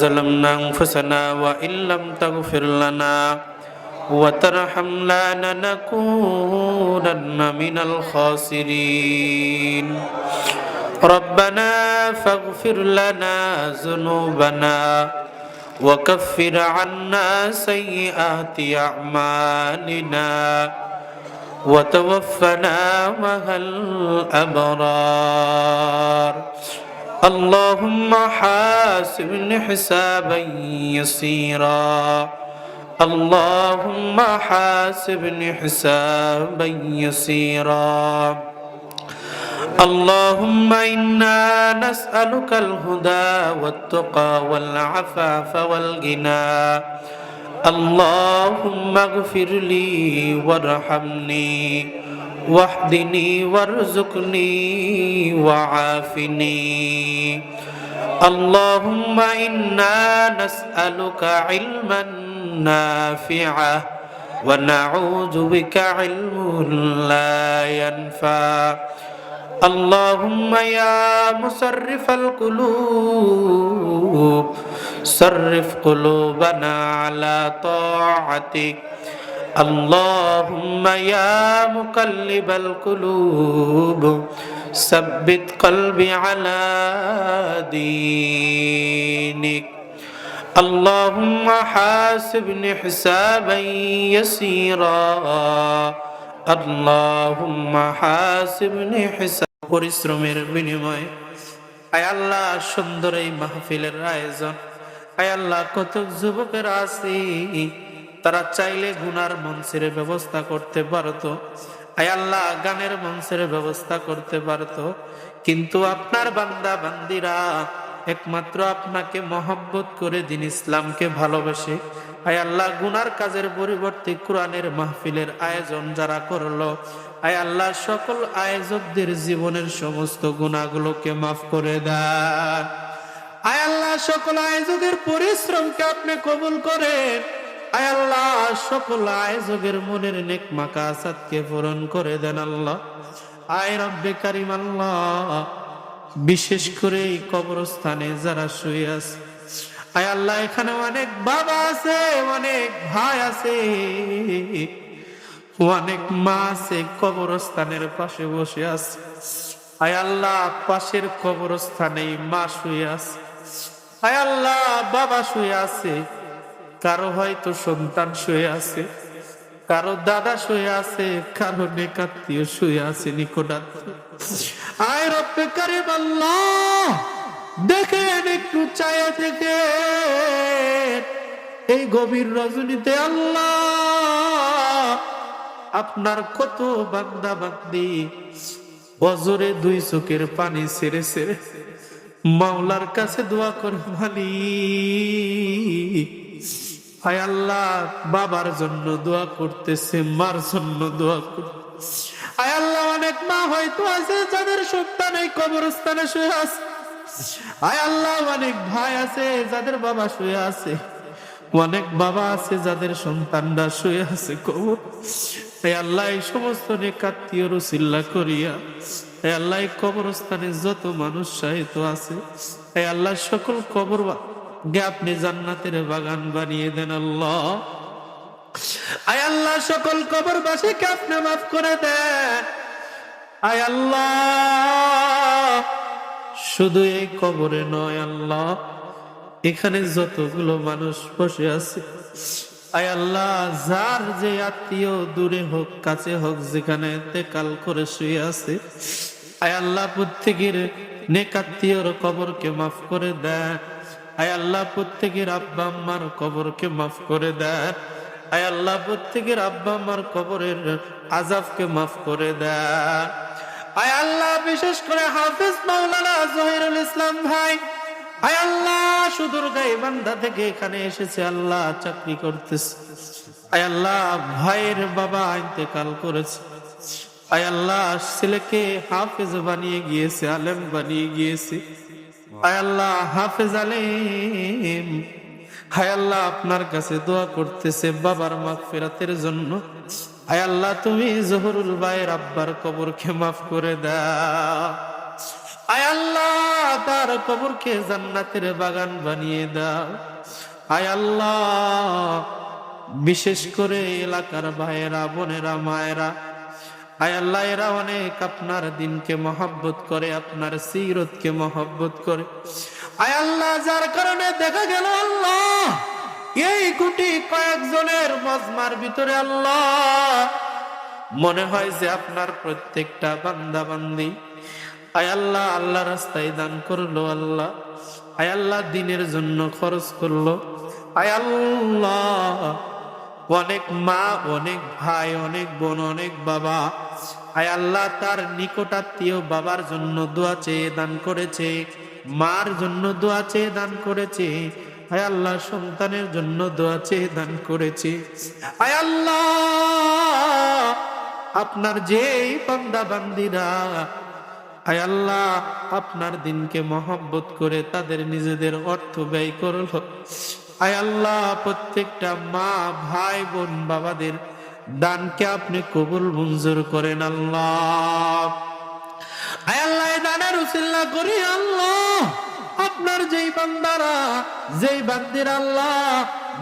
ظلمنا أنفسنا وإن لم تغفر لنا وترحمنا لنكونن من الخاسرين. ربنا فاغفر لنا ذنوبنا وكفر عنا سيئات أعمالنا وتوفنا مع الأبرار. اللهم حاسبني حسابا يسيرا. اللهم حاسبني حسابا يسيرا. اللهم إنا نسألك الهدى والتقى والعفاف والغنى. اللهم اغفر لي وارحمني. واهدني وارزقني وعافني. اللهم إنا نسألك علما نافعا ونعوذ بك علم لا ينفع. اللهم يا مصرف القلوب صرف قلوبنا على طاعتك. اللهم يا مقلب القلوب ثبت قلبي على دينك اللهم حاسبني حسابا يسيرا اللهم حاسبني حسابا পরিশ্রমের বিনিময়ে আয় আল্লাহ সুন্দর এই মাহফিলের আয়োজন আয় আল্লাহ কত যুবকের আছে তারা চাইলে গুনার মঞ্চের ব্যবস্থা করতে পারত। আল্লাহ, গানের মঞ্চের ব্যবস্থা করতে পারত। কিন্তু আপনার বান্দা, বান্দিরা একমাত্র আপনাকে মহব্বত করে দিন ইসলামকে ভালোবাসে। আয় আল্লাহ, গুনার কাজের পরিবর্তে কোরআনের মাহফিলের আয়োজন যারা করল, আয় আল্লাহ, সকল আয়োজকদের জীবনের সমস্ত গুণাগুলোকে মাফ করে দেন। আয় আল্লাহ, সকল আয়োজকের পরিশ্রমকে আপনি কবুল করেন। আল্লাহ, সকল আয়োজকের মনের নেক মাকা আসাদকে পূরণ করে দেন আল্লাহ। আয় রব্বে কারিম আল্লাহ, বিশেষ করে এই কবরস্থানে যারা শুয়ে আছে। আয় আল্লাহ, এখানে অনেক বাবা আছে, অনেক ভাই আছে, অনেক মা আছে, কবরস্থানের পাশে বসে আছে। আয় আল্লাহ, পাশের কবরস্থানে মা শুয়ে আছে। আয় আল্লাহ, বাবা শুয়ে আছে। কারও হয়তো সন্তান শুয়ে আছে, কারও দাদা শুয়ে আছে, কারও নেকাত্মীয় শুয়ে আছে, নিকটাত্মীয় আয় রব্বে আল্লাহ দেখেন একটু চায়া থেকে এই গভীর রজনীতে আল্লাহ, আপনার কত বান্দা বান্দি বজরে দুই চোখের পানি ছেড়ে ছেড়ে মাওলার কাছে দোয়া করে ভালি হায় আল্লাহ, বাবার জন্য দোয়া করতেছে, মার জন্য দোয়া করতেছে। আয় আল্লাহ, অনেক মা হয়তো আছে যাদের সন্তান এই কবরস্থানে শুয়ে আছে। আয় আল্লাহ, অনেক ভাই আছে যাদের বাবা শুয়ে আছে। অনেক বাবা আছে যাদের সন্তানরা শুয়ে আছে কবর। এই আল্লাহ, এই সমস্ত নেকাত্মীয় রুসিল্লা করিয়া এই আল্লাহ কবরস্থানে যত মানুষ সাহিত্য আছে এই আল্লাহ, সকল কবর গে আপনি জান্নাতের বাগান বানিয়ে দেন আল্লাহ। আয় আল্লাহ, সকল কবরবাসীকে আপনি মাফ করে দেন। আয় আল্লাহ, শুধু এই কবরে নয় আল্লাহ, এখানে যতগুলো মানুষ বসে আছে, আয় আল্লাহ, যার যে আত্মীয় দূরে হোক, কাছে হোক, যেখানে কাল করে শুয়ে আছে, আয় আল্লাহ, প্রত্যেকের নেকাত্মীয়র কবরকে মাফ করে দেন। আয় আল্লাহ, প্রত্যেকের আব্বা আম্মার কবরকে মাফ করে দেন আয় আল্লাহ, প্রত্যেকের আব্বা আম্মার কবরের আজাবকে মাফ করে দেন আয় আল্লাহ, বিশেষ করে হাফিজ মাওলানা জহিরুল ইসলাম ভাই। আয় আল্লাহ সুদূর গাইবান্ধা থেকে এখানে এসেছে, আল্লাহ চাকরি করতেছে। আয় আল্লাহ, ভাইয়ের বাবা ইন্তেকাল করেছে। আয় আল্লাহ, ছেলেকে হাফেজ বানিয়ে গিয়েছে, আলেম বানিয়ে গিয়েছে। আল্লাহ, হাফেজ আলেম। হায় আল্লাহ, আপনার কাছে দোয়া করতেছে বাবার মাফ ফেরাতের জন্য। আয় আল্লাহ, তুমি জহরুল ভাইয়ের আব্বার কবরকে মাফ করে দাও। আয় আল্লাহ, তার কবরকে জান্নাতের বাগান বানিয়ে দাও। আয় আল্লাহ, বিশেষ করে এলাকার ভাইয়েরা, বোনেরা, মায়েরা আয় আল্লাহ, এরা অনেক আপনার দিনকে মহব্বত করে, আপনার সিরতকে মহব্বত করে। আয় আল্লাহ, যার কারণে দেখা গেল আল্লাহ, এই গুটি কয়েকজনের মজমার ভিতরে আল্লাহ। মনে হয় যে আপনার প্রত্যেকটা বান্দা বান্দি। আয় আল্লাহ আল্লাহ রাস্তায় দান করল আল্লাহ। আয় আল্লাহ, দিনের জন্য খরচ করল। আয় আল্লাহ অনেক মা, অনেক ভাই, অনেক বোন, অনেক বাবা। আয় আল্লাহ, তার নিকটাত্মীয় বাবার জন্য দোয়া চেয়ে দান করেছে, মার জন্য দোয়া চেয়ে দান করেছে, আয় আল্লাহ, সন্তানের জন্য দোয়া চেয়ে দান করেছে। আয় আল্লাহ, আপনার যেই বান্দা, বান্দিরা, আয় আল্লাহ, আপনার দিনকে মহব্বত করে তাদের নিজেদের অর্থ ব্যয় করল। আয় আল্লাহ, প্রত্যেকটা মা, ভাই, বোন, বাবাদের দানকে আপনি কবুল, মঞ্জুর করেন আল্লাহ। আয় আল্লাহ দানের উসিল্লা করি আল্লাহ। আপনার যেই বান্দারা, যেই বান্দির আল্লাহ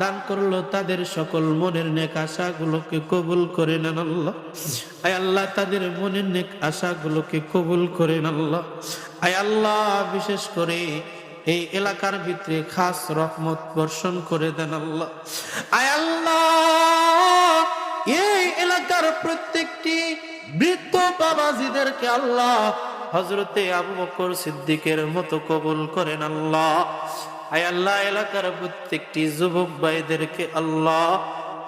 দান করল, তাদের সকল মনের নেক আশাগুলোকে কবুল করে নেন আল্লাহ। আয় আল্লাহ, তাদের মনের নেক আশাগুলোকে কবুল করে নেন আল্লাহ। আয় আল্লাহ, বিশেষ করে এই এলাকার ভিতরে খাস রহমত বর্ষণ করে দেন আল্লাহ। আয় আল্লাহ, এই এলাকার প্রত্যেকটি বৃদ্ধ বাবাজিদেরকে আল্লাহ হজরতে আবু বকর সিদ্দিকের মতো কবুল করেন আল্লাহ। আয় আল্লাহ, এলাকার প্রত্যেকটি যুবক ভাইদেরকে আল্লাহ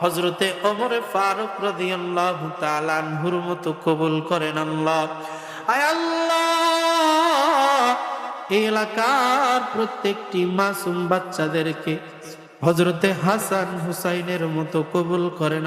হজরতে অমরে ফারুক রাদি আল্লাহ তালানহুর মতো কবুল করেন আল্লাহ। আয় আল্লাহ এই এলাকার প্রত্যেকটি মাসুম বাচ্চাদেরকে হজরতে হাসান হুসাইনের মতো কবুল করেন